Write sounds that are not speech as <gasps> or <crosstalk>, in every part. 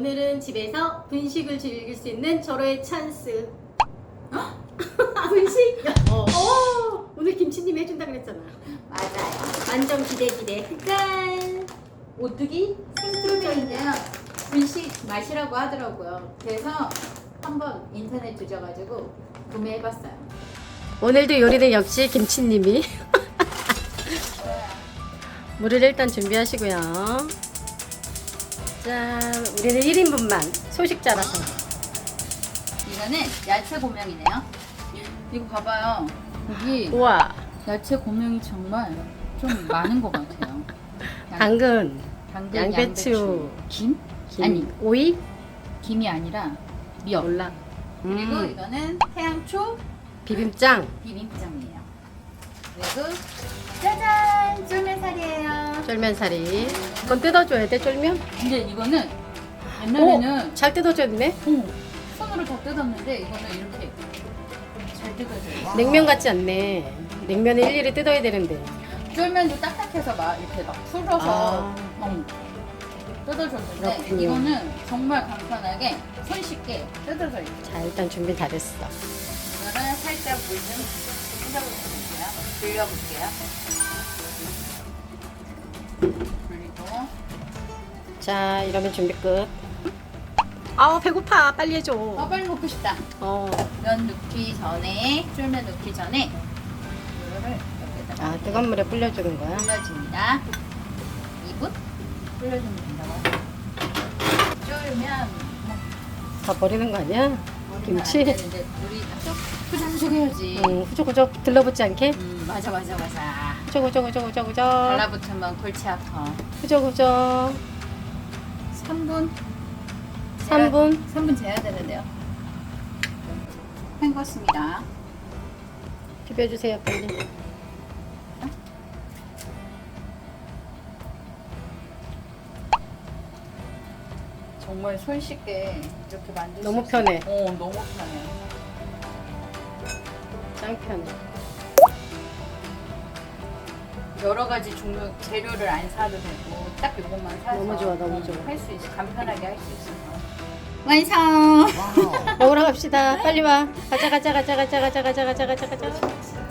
오늘은 집에서 분식을 즐길 수 있는 절호의 찬스. <laughs> 분식? 어. 어, 오늘 김치님이 해준다 그랬잖아. 맞아요. 완전 기대 기대. 짠. 오뚜기 생트로인데요. 분식 맛이라고 하더라고요. 그래서 한번 인터넷 뒤져가지고 구매해봤어요. 오늘도 요리는 역시 김치님이. <laughs> 물을 일단 준비하시고요. 짠, 우리는 1인분만 소식자라서. 이거는 야채 고명이네요. 이거 봐봐요. 여기 우와, 야채 고명이 정말 좀 많은 것 같아요. 양- 당근, 당근, 양배추. 김? 김, 아니 오이, 김이 아니라 미역. 몰라. 그리고 음, 이거는 태양초 비빔장. 비빔장이에요. 그리고 짜잔 쫄면살이에요. 쫄면사리. 그건 뜯어줘야 돼, 쫄면? 근데 이거는 옛날에는 잘 뜯어줬네. 어, 손으로 다 뜯었는데 이거는 이렇게 잘 뜯어져요. 와. 냉면 같지 않네. 냉면을 일일이 뜯어야 되는데. 쫄면도 딱딱해서 막 이렇게 막 풀어서 아. 어, 뜯어줬는데 그렇군요. 이거는 정말 간편하게 손쉽게 뜯어져요. 자, 일단 준비 다 됐어. 이거는 살짝 물좀 씻어볼게요. 불려볼게요. 자, 이러면 준비 끝. 아, 배고파. 빨리 해줘. 어, 빨리 먹고 싶다. 어. 면 넣기 전에 쫄면 넣기 전에 이거를 여기다가 아, 뜨거운 물에 불려주는 거야. 불려줍니다. 2분 불려주면 된다고. 쫄면 다 버리는 거 아니야? 김치? 우리 쪽 후장속 해야지. 응, 후적후적 들러붙지 않게? 음 맞아 맞아 맞아. 후적후적후적후적. 달라붙으면 골치 아파. 후적후적. 3분. 3분. 3분 재야 되는데요. 헹궜습니다. 비벼주세요, 빨리. 정말 손쉽게 이렇게 만들 너무 수 있어요. 편해. 어 너무 편해. 짱 편해. 여러 가지 종류 재료를 안 사도 되고 딱 이것만 사서 너무 좋아, 너무 좋아. 할수 있어 간편하게 할 수 있어서 완성. <laughs> 먹으러 갑시다. 빨리 와. 가자, 가자, 가자, 가자, 가자, 가자, 가자, 가자, 가자.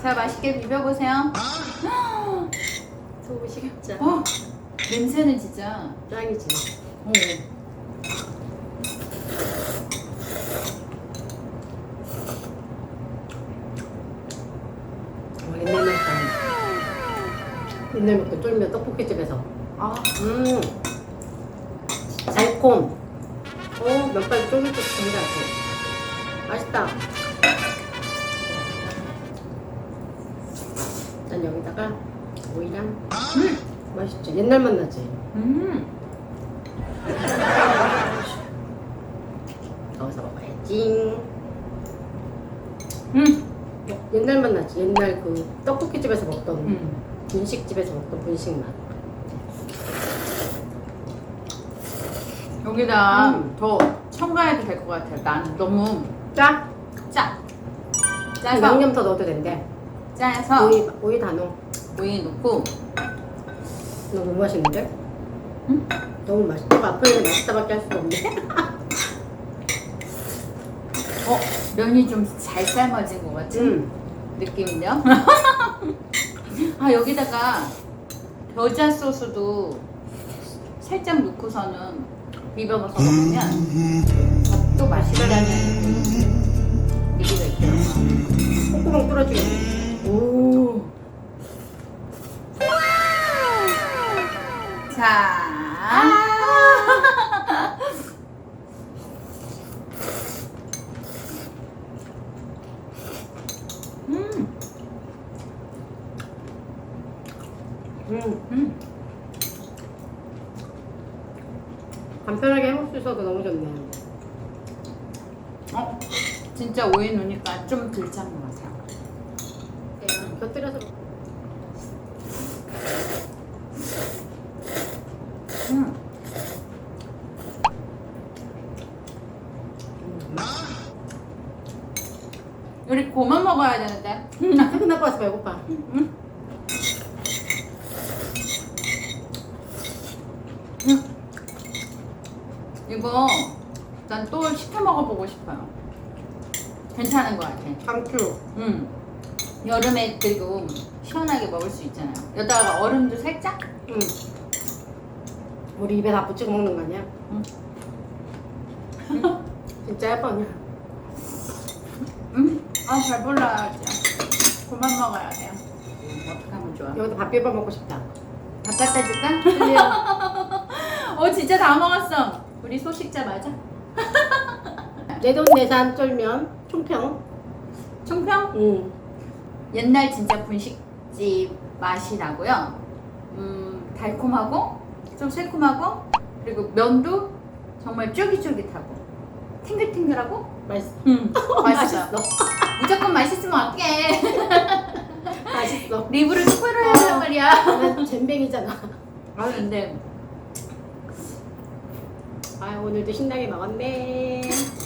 자 맛있게 비벼 보세요. <gasps> 소시ገብ자. 어 냄새는 진짜. 짱이지. 어. 어, 옛날 먹던 쫄면 떡볶이집에서. 아 음. 달콤. 쫄깃쫄깃한 것 같아. 맛있다. 난 여기다가 오이랑 음. 맛있지? 옛날 맛 나지? 음. <laughs> 넣어서 먹어야지. 음. 옛날 맛 나지? 옛날 그 떡볶이집에서 먹던 음. 분식집에서 먹던 분식 맛. 여기다 음. 더 첨가해도 될 것 같아요. 난 너무 짜? 짜. 그 짜서 양념 더 넣어도 된대. 짜서 오이, 오이 다 넣어. 오이 넣고 너무 맛있는데? 응? 너무 맛있다. 앞으로는 맛있다밖에 할 수가 없네. <laughs> 어 면이 좀 잘 삶아진 것 같은 음. 느낌인데요? <laughs> 아 여기다가 겨자 소스도 살짝 넣고서는 비벼서 먹으면 또 맛있다는 얘기가 있더라고요. 콧구멍 뚫어주겠네. 오. 자. 음. 음. 간편하게 해먹을 수 있어서 너무 좋네. 어. 진짜 오이 넣으니까 좀덜짠것 같아요. 곁들여서 먹- 음. 우리 고만 먹어야 되는데. 퇴근하고 와서 배고파. 음. 이거 난 또 시켜 먹어보고 싶어요. 괜찮은 것 같아. 감추. 음. 여름에 그리고 시원하게 먹을 수 있잖아요. 여기다가 얼음도 살짝? 응. 우리 입에 다 붙이고 먹는 거 아니야? 응. <laughs> 진짜 예뻐 언니. 음. 아, 잘 몰라야지. 그만 먹어야 돼요. 어떻게 하면 좋아? 여기다 밥 비벼 먹고 싶다. 밥 갖다 줄까? <laughs> 어, 진짜 다 먹었어. 우리 소식자 맞아? <laughs> 내돈내산 쫄면 총평. 총평? 응. 옛날 진짜 분식집 맛이 나고요. 음, 달콤하고 좀 새콤하고 그리고 면도 정말 쫄깃쫄깃하고 탱글탱글하고 맛있어. 음, <laughs> 맛있어. 무조건 맛있으면 어떡해. <laughs> 맛있어. 리뷰를 스포일러 하란 말이야. 난 잼뱅이잖아. 아 근데 아 오늘도 신나게 먹었네.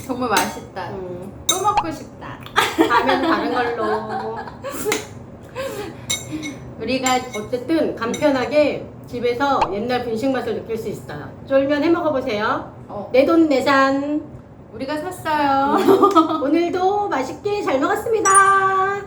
정말 맛있다. 응. 또 먹고 싶다. 다음엔 다른 걸로. <laughs> 우리가 어쨌든 간편하게 집에서 옛날 분식 맛을 느낄 수 있어요. 쫄면 해 먹어보세요. 어, 내돈내산. 우리가 샀어요. 오늘도 맛있게 잘 먹었습니다.